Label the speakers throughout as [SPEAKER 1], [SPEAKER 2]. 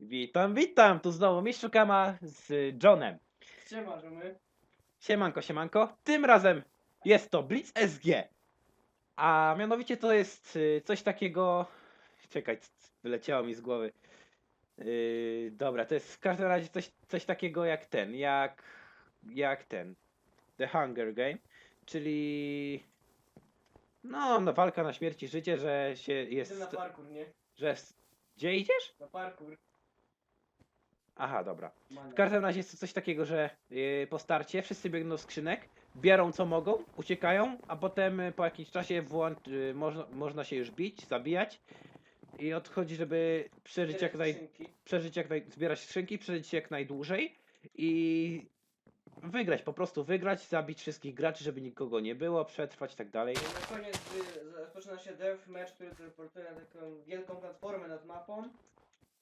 [SPEAKER 1] Witam, witam! Tu znowu Mistrzu Kama z Johnem.
[SPEAKER 2] Siema, my.
[SPEAKER 1] Siemanko, siemanko. Tym razem jest to Blitz SG. A mianowicie to jest y, coś takiego... Czekaj, c- c- wyleciało mi z głowy. Yy, dobra, to jest w każdym razie coś, coś takiego jak ten, jak... jak ten. The Hunger Game, czyli... No, no walka na śmierć i życie, że się jest...
[SPEAKER 2] Idę na parkour, nie?
[SPEAKER 1] Że... Gdzie idziesz?
[SPEAKER 2] Na parkour.
[SPEAKER 1] Aha, dobra. W każdym razie jest to coś takiego, że yy, po starcie wszyscy biegną do skrzynek, biorą co mogą, uciekają, a potem yy, po jakimś czasie włącz, yy, można, można się już bić, zabijać i odchodzi, żeby przeżyć jak, naj, przeżyć jak naj, zbierać skrzynki, przeżyć jak najdłużej i wygrać, po prostu wygrać, zabić wszystkich graczy, żeby nikogo nie było, przetrwać i tak dalej.
[SPEAKER 2] I na koniec y, rozpoczyna się deathmatch, który teleportuje na taką wielką platformę nad mapą.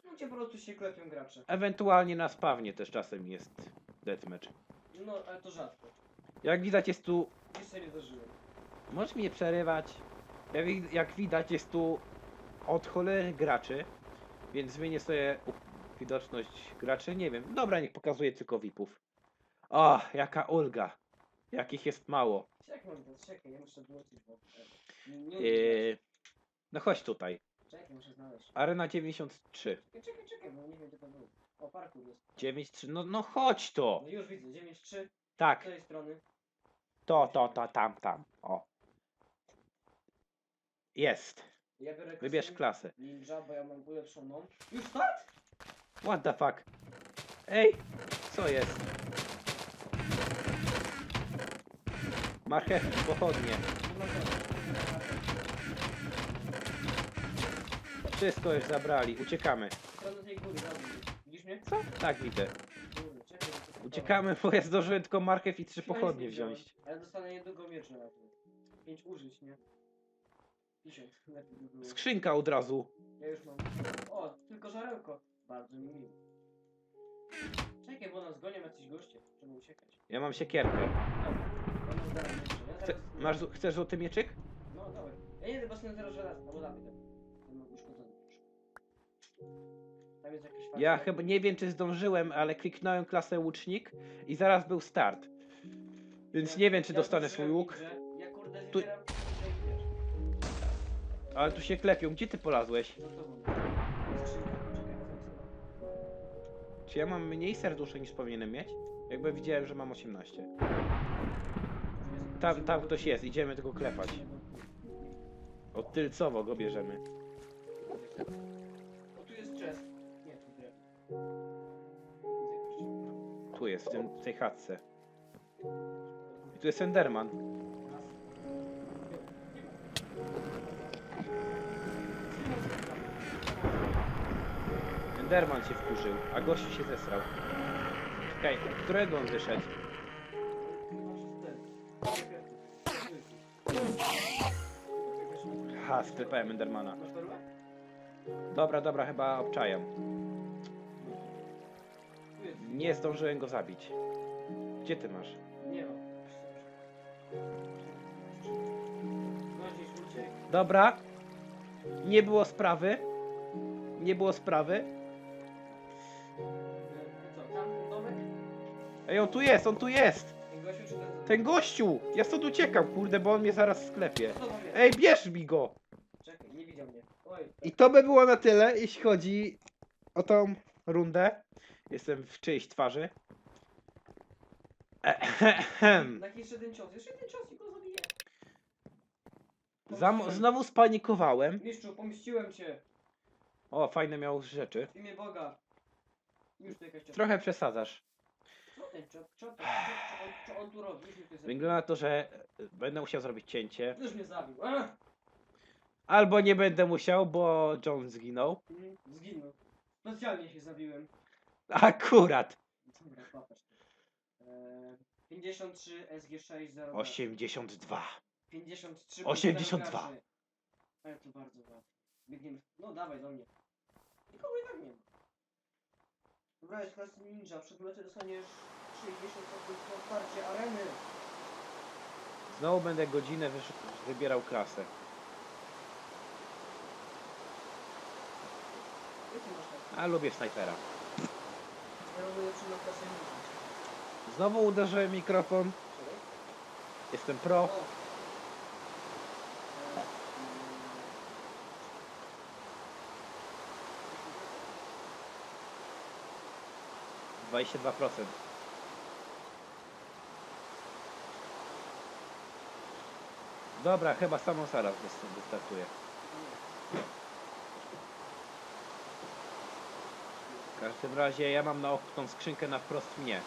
[SPEAKER 2] No, gdzie po prostu się klepią gracze.
[SPEAKER 1] Ewentualnie na spawnie też czasem jest deathmatch.
[SPEAKER 2] No, ale to rzadko.
[SPEAKER 1] Jak widać jest tu
[SPEAKER 2] sobie nie dożyłem.
[SPEAKER 1] Możesz mnie przerywać. Jak, wi- jak widać jest tu od cholery graczy, więc zmienię sobie u- widoczność graczy. Nie wiem. Dobra, niech pokazuje tylko VIPów. O, jaka ulga. Jakich jest mało.
[SPEAKER 2] Jak mam to? Czekaj, ja muszę włączyć, bo... e, Nie
[SPEAKER 1] Yy, no chodź tutaj.
[SPEAKER 2] Czekaj, muszę znaleźć.
[SPEAKER 1] Arena 93.
[SPEAKER 2] Czekaj, czekaj, czekaj, bo nie wiem gdzie to było. O, parkour jest.
[SPEAKER 1] 93. No, no chodź to.
[SPEAKER 2] No już widzę, 9-3 z
[SPEAKER 1] Tak,
[SPEAKER 2] tej strony.
[SPEAKER 1] to, to, to, tam, tam. O. Jest.
[SPEAKER 2] Ja biorę
[SPEAKER 1] Wybierz klasę.
[SPEAKER 2] Ninja, bo ja mam ulepszoną. Już start?
[SPEAKER 1] What the fuck? Ej, co jest? Marchewki, pochodnie.
[SPEAKER 2] No, no,
[SPEAKER 1] Wszystko już zabrali, uciekamy. Co? Tak widzę.
[SPEAKER 2] Bo
[SPEAKER 1] Uciekamy, bo ja zdążyłem tylko marchew i trzy pochodnie wziąć.
[SPEAKER 2] Ja dostanę niedługo miecz na. Pięć użyć, nie? 50, lepiej by było.
[SPEAKER 1] Skrzynka od razu.
[SPEAKER 2] Ja już mam. O, tylko żarełko. Bardzo mi miło. Czekaj, bo nas gonią jacyś goście. Trzeba uciekać.
[SPEAKER 1] Ja mam siekierkę.
[SPEAKER 2] Dobra, ja jeszcze.
[SPEAKER 1] Chce,
[SPEAKER 2] zaraz...
[SPEAKER 1] masz, chcesz złoty mieczyk?
[SPEAKER 2] No, dawaj. Ja nie chyba sobie teraz żelazny, albo dawaj Tam jest
[SPEAKER 1] Ja chyba nie wiem czy zdążyłem, ale kliknąłem klasę łucznik i zaraz był start. Więc nie wiem czy dostanę swój łuk.
[SPEAKER 2] Ja kurde
[SPEAKER 1] Tu-
[SPEAKER 2] zbieram.
[SPEAKER 1] Ale tu się klepią. Gdzie ty polazłeś?
[SPEAKER 2] Skrzynka, co
[SPEAKER 1] Czy ja mam mniej serduszek niż powinienem mieć? Jakby widziałem, że mam 18.
[SPEAKER 2] jest?
[SPEAKER 1] Tam, tam ktoś jest, idziemy tylko klepać. Od tylcowo go bierzemy.
[SPEAKER 2] Tu jest,
[SPEAKER 1] w, tym, w tej chatce. I tu jest Enderman. Enderman się wkurzył, a gościu się zesrał. Czekaj, od którego on wyszedł? Ha, sklepałem Endermana. Dobra, dobra, chyba obczajam. Nie zdążyłem go zabić. Gdzie ty masz?
[SPEAKER 2] Nie mam. No gdzieś uciekł.
[SPEAKER 1] Dobra. Nie było sprawy. Nie było sprawy.
[SPEAKER 2] E, Co, tam domek?
[SPEAKER 1] Ej, on tu jest, on tu jest!
[SPEAKER 2] Ten gościu czy ten...
[SPEAKER 1] Ten gościu! Ja stąd uciekam, kurde, bo on mnie zaraz sklepie.
[SPEAKER 2] Co jest?
[SPEAKER 1] Ej, bierz mi go!
[SPEAKER 2] Czekaj, nie widział mnie. Oj.
[SPEAKER 1] I to by było na tyle, jeśli chodzi o tą rundę. Jestem w czyjejś twarzy. Ehem.
[SPEAKER 2] Taki jeszcze jeden cios. Jeszcze jeden cios i go zabiję.
[SPEAKER 1] Zam- znowu spanikowałem.
[SPEAKER 2] Mistrzu, pomściłem cię.
[SPEAKER 1] O, fajne miał rzeczy.
[SPEAKER 2] W imię Boga. Już jakaś.
[SPEAKER 1] Trochę przesadzasz.
[SPEAKER 2] Co ten cios? Co, co, on, tu robi? Już.
[SPEAKER 1] Wygląda na to, że będę musiał zrobić cięcie.
[SPEAKER 2] Już mnie zabił.
[SPEAKER 1] Albo nie będę musiał, bo John zginął.
[SPEAKER 2] Mhm, Zginął. Specjalnie się zabiłem.
[SPEAKER 1] Akurat.
[SPEAKER 2] Dobra, popatrz. Eee, 53 SG6 0
[SPEAKER 1] 82.
[SPEAKER 2] 53
[SPEAKER 1] 82.
[SPEAKER 2] graczy. Ale to bardzo ładnie. Biegniemy. No dawaj do mnie. Nikogo i tak nie ma. Dobra, jest klasy ninja. Przed meczem dostaniesz 60 sekund na otwarcie areny.
[SPEAKER 1] Znowu będę godzinę wybierał klasę.
[SPEAKER 2] Masz?
[SPEAKER 1] A lubię snajpera. Znowu uderzyłem mikrofon. Jestem pro.
[SPEAKER 2] E, mm.
[SPEAKER 1] 22%. Dobra, chyba samą zaraz wys- wystartuje. W każdym razie ja mam na oku tą skrzynkę na wprost mnie.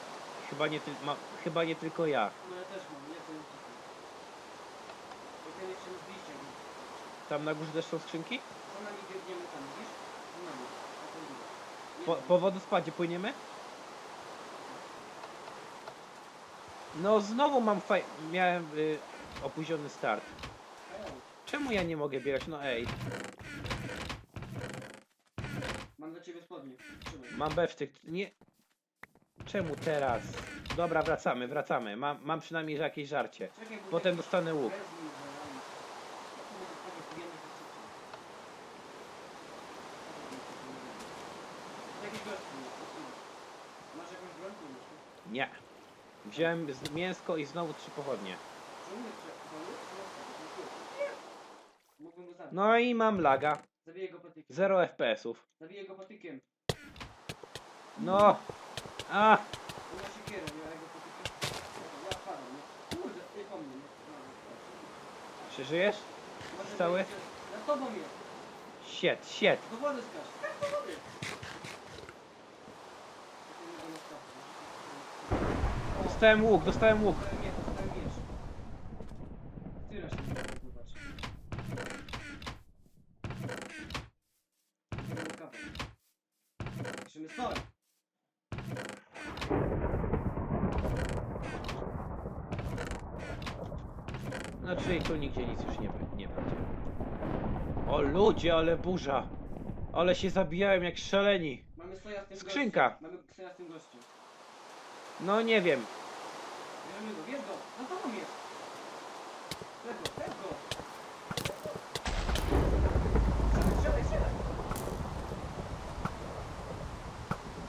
[SPEAKER 1] Chyba nie, tyl- ma, chyba nie tylko ja.
[SPEAKER 2] No ja też mam, nie to jest jak
[SPEAKER 1] Tam na górze też są skrzynki?
[SPEAKER 2] co nami biegniemy tam, widzisz? Nami? A to nie.
[SPEAKER 1] Po, po wodospadzie płyniemy? No znowu mam faj... miałem y, opóźniony start. Czemu ja nie mogę biegać? No ej,
[SPEAKER 2] Mam
[SPEAKER 1] bewsztyk. Nie... Czemu teraz? Dobra, wracamy, wracamy. Mam, mam przynajmniej jakieś żarcie. Potem dostanę łuk. Nie. Wziąłem mięsko i znowu trzy pochodnie. No i mam laga.
[SPEAKER 2] Zabiję go patykiem.
[SPEAKER 1] Zero FPS-ów.
[SPEAKER 2] Zabiję go patykiem.
[SPEAKER 1] No. A,
[SPEAKER 2] nie? Nie? Ty nie?
[SPEAKER 1] Przeżyjesz?
[SPEAKER 2] Może
[SPEAKER 1] Cały?
[SPEAKER 2] Nad tobą jest.
[SPEAKER 1] Shit, shit.
[SPEAKER 2] Do wody skacz. Tak, do wody. Na
[SPEAKER 1] Dostałem łuk, dostałem łuk.
[SPEAKER 2] miecz, dostałem miecz. Tyra się nie zobacz. Piszemy stoi.
[SPEAKER 1] Czyli tu nigdzie nic już nie, nie będzie. O ludzie, ale burza. Ale się zabijałem jak szaleni.
[SPEAKER 2] Mamy soja z tym
[SPEAKER 1] Skrzynka.
[SPEAKER 2] gościem. Mamy soja z tym gościem.
[SPEAKER 1] No nie wiem.
[SPEAKER 2] Bierzemy go, bierz go. Tobą jest. Strzelaj, strzelaj.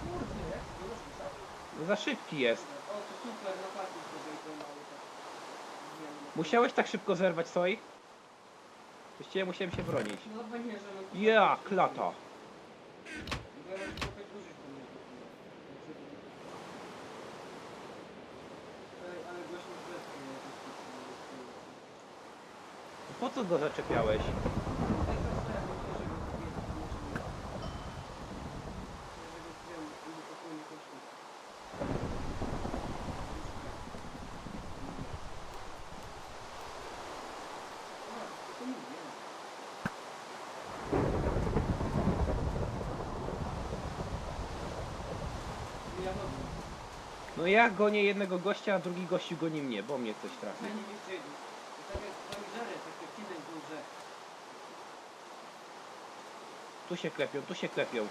[SPEAKER 2] Kurde, jak?
[SPEAKER 1] No za szybki jest.
[SPEAKER 2] O, to super, na parku sobie i to mały tak. Zmiany.
[SPEAKER 1] Musiałeś tak szybko zerwać soi? Właściwie musiałem się bronić.
[SPEAKER 2] No.
[SPEAKER 1] Ja, klata. Po co go zaczepiałeś? No ja gonię jednego gościa, a drugi gościu goni mnie, bo mnie coś trafi. Tu się klepią, tu się klepią.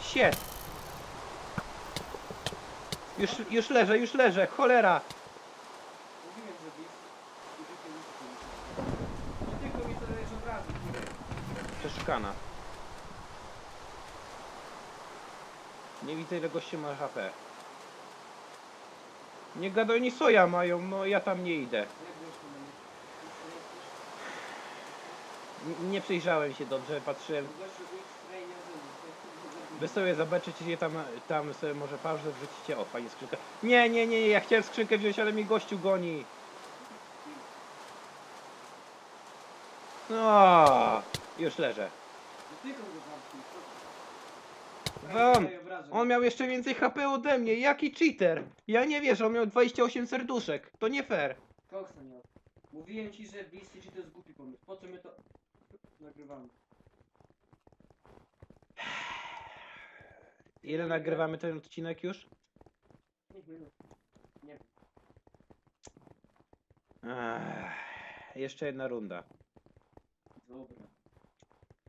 [SPEAKER 1] Shit! Już, już leżę, już leżę, cholera!
[SPEAKER 2] Mówiłem, że i tylko mi to Nie
[SPEAKER 1] Przeszukana. Widzę ile gości ma HP. Nie gadaj, oni soja mają, no ja tam nie idę. Nie przyjrzałem się dobrze, patrzyłem. Wy sobie zobaczycie, je tam, tam sobie może pauzę wrzucicie. O, fajnie skrzynka. Nie, nie, nie, nie, ja chciałem skrzynkę wziąć, ale mi gościu goni. No, już leżę.
[SPEAKER 2] Obrażeń.
[SPEAKER 1] On miał jeszcze więcej HP ode mnie, jaki cheater! Ja nie wierzę, on miał 28 serduszek, to nie fair.
[SPEAKER 2] Koksa miał. Mówiłem ci, że BCG to jest głupi pomysł. Po co my to nagrywamy?
[SPEAKER 1] Ile nagrywamy ten odcinek już?
[SPEAKER 2] Nie wiem.
[SPEAKER 1] Ech, jeszcze jedna runda.
[SPEAKER 2] Dobra.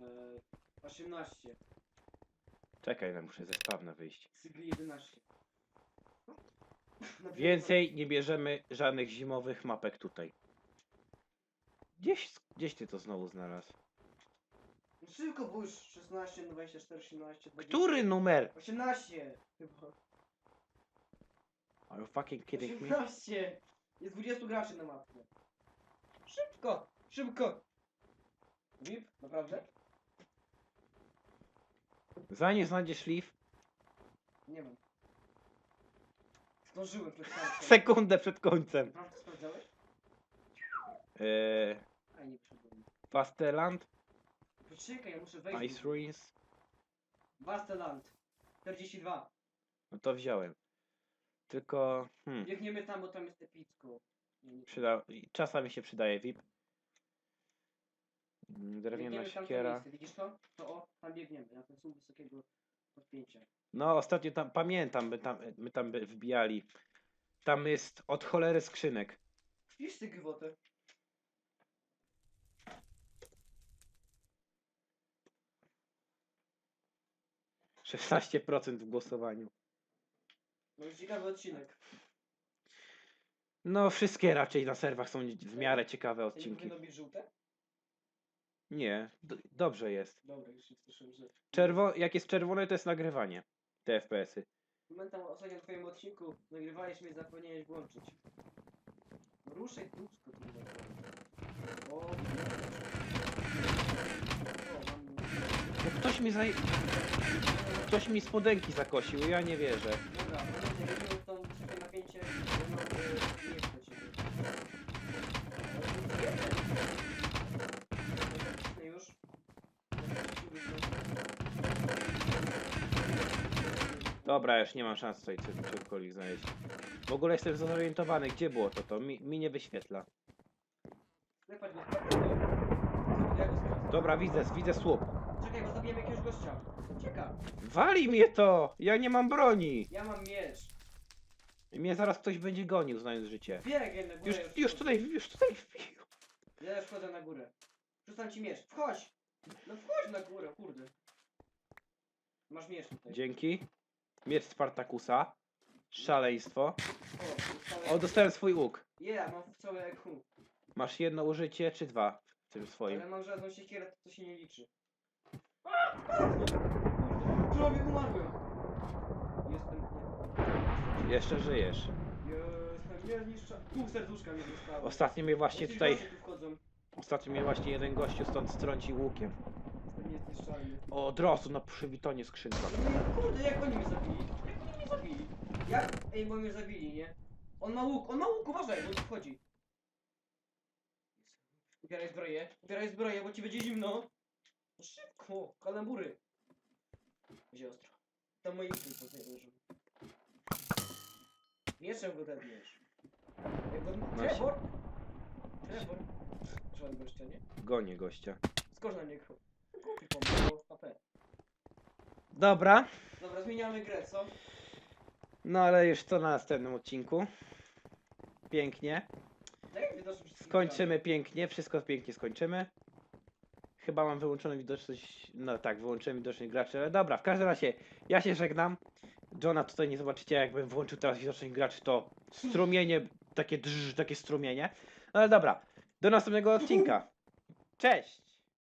[SPEAKER 2] Eee, 18.
[SPEAKER 1] Czekaj, no muszę ze spawna wyjść.
[SPEAKER 2] Cygli 11. Na
[SPEAKER 1] Więcej nie bierzemy żadnych zimowych mapek tutaj. Gdzieś, gdzieś ty to znowu znalazł.
[SPEAKER 2] Szybko, bo już 16, 24, 17, 20.
[SPEAKER 1] Który numer?
[SPEAKER 2] 18! Chyba.
[SPEAKER 1] Are you fucking kidding me?
[SPEAKER 2] 18! Jest 20 graczy na mapie. Szybko! Szybko! VIP? Naprawdę?
[SPEAKER 1] Zanim znajdziesz leaf,
[SPEAKER 2] Nie wiem. Zdążyłem przed końcem.
[SPEAKER 1] sekundę przed końcem.
[SPEAKER 2] Naprawdę sprawdzałeś?
[SPEAKER 1] Eee,
[SPEAKER 2] A nie.
[SPEAKER 1] Pasteland,
[SPEAKER 2] Poczekaj, ja muszę wejść.
[SPEAKER 1] Ice Ruins.
[SPEAKER 2] Basteland. 42.
[SPEAKER 1] No to wziąłem. Tylko, hmm,
[SPEAKER 2] Biegniemy tam, bo tam jest epicko. Nie, nie.
[SPEAKER 1] przyda... czasami się przydaje VIP. Drewniana
[SPEAKER 2] Biegniemy
[SPEAKER 1] siekiera.
[SPEAKER 2] miejsce, Widzisz to? To o, tam biegniemy, na ten słup wysokiego podpięcia.
[SPEAKER 1] No, ostatnio tam, pamiętam, my tam, my tam by wbijali. Tam jest od cholery skrzynek.
[SPEAKER 2] Wpisz ty gwotę.
[SPEAKER 1] Szesnaście procent w głosowaniu.
[SPEAKER 2] No ciekawy odcinek.
[SPEAKER 1] No, wszystkie raczej na serwach są w miarę ciekawe
[SPEAKER 2] nie
[SPEAKER 1] odcinki.
[SPEAKER 2] być żółte?
[SPEAKER 1] Nie, do, dobrze jest.
[SPEAKER 2] Dobra, już się że...
[SPEAKER 1] Czerwo jak jest czerwone, to jest nagrywanie. Te FPS-y.
[SPEAKER 2] Pamiętam ostatnio w twoim odcinku nagrywaliśmy i zapomniałeś włączyć. No Ruszek dupsko tu O, o, mam...
[SPEAKER 1] No ktoś mi zaj... Ktoś mi spodenki zakosił, ja nie wierzę.
[SPEAKER 2] Dobra, pamiętaj, robimy w tą wysokie napięcie, bo mam y,
[SPEAKER 1] Dobra, już nie mam szans tutaj czegokolwiek znaleźć. W ogóle jestem zorientowany, gdzie było to, to mi, mi nie wyświetla. Dobra, widzę, widzę słup.
[SPEAKER 2] Czekaj, bo zabijemy jakiegoś gościa. Ucieka.
[SPEAKER 1] Wali mnie to! Ja nie mam broni!
[SPEAKER 2] Ja mam miecz.
[SPEAKER 1] I mnie zaraz ktoś będzie gonił, znając życie.
[SPEAKER 2] Biegaj na górę.
[SPEAKER 1] Już, już tutaj, już tutaj wbił.
[SPEAKER 2] Ja już wchodzę na górę. Rzucam ci miecz. Wchodź! No wchodź na górę, kurde. Masz miecz tutaj.
[SPEAKER 1] Dzięki. Miecz Spartakusa. Szaleństwo.
[SPEAKER 2] O,
[SPEAKER 1] dostałem swój łuk.
[SPEAKER 2] Yeah, mam całe EQ.
[SPEAKER 1] Masz jedno użycie, czy dwa w tym swoim?
[SPEAKER 2] Ale mam żadną siekierę, to, to się nie liczy. Prawie umarłem. Jestem...
[SPEAKER 1] Jeszcze żyjesz.
[SPEAKER 2] Jestem niezniszczony. Pół serduszka mi zostało.
[SPEAKER 1] Ostatnio mnie właśnie
[SPEAKER 2] Jakieś
[SPEAKER 1] tutaj,
[SPEAKER 2] goście tu wchodzą.
[SPEAKER 1] ostatnio mnie właśnie jeden gościu stąd strącił łukiem.
[SPEAKER 2] Niezniszczalny.
[SPEAKER 1] O, od razu na przywitonie skrzynka.
[SPEAKER 2] Kurde, jak oni mnie zabili? Jak oni mnie zabili? Jak? Ej, bo mnie zabili, nie? On ma łuk, on ma łuk, uważaj, bo tu wchodzi. Ubieraj zbroję, ubieraj zbroję, bo ci będzie zimno. No Szybko, kalambury. Będzie ostro. To moi syn po tej leżą. Mieczem go zabijesz. Jak go... Trevor? Trevor? Gościa, nie?
[SPEAKER 1] Gonię gościa.
[SPEAKER 2] Skocz na niego. Kupi pomysł, HP.
[SPEAKER 1] Dobra,
[SPEAKER 2] Dobra, zmieniamy grę, co?
[SPEAKER 1] no ale już to na następnym odcinku. Pięknie.
[SPEAKER 2] Wszystkich
[SPEAKER 1] Skończymy pięknie, wszystko pięknie skończymy. Chyba mam wyłączoną widoczność, no tak, wyłączyłem widoczność graczy, ale dobra, w każdym razie ja się żegnam. Johna tutaj nie zobaczycie, jakbym włączył teraz widoczność graczy, to strumienie, takie drż, takie strumienie. No ale dobra, do następnego odcinka. Cześć!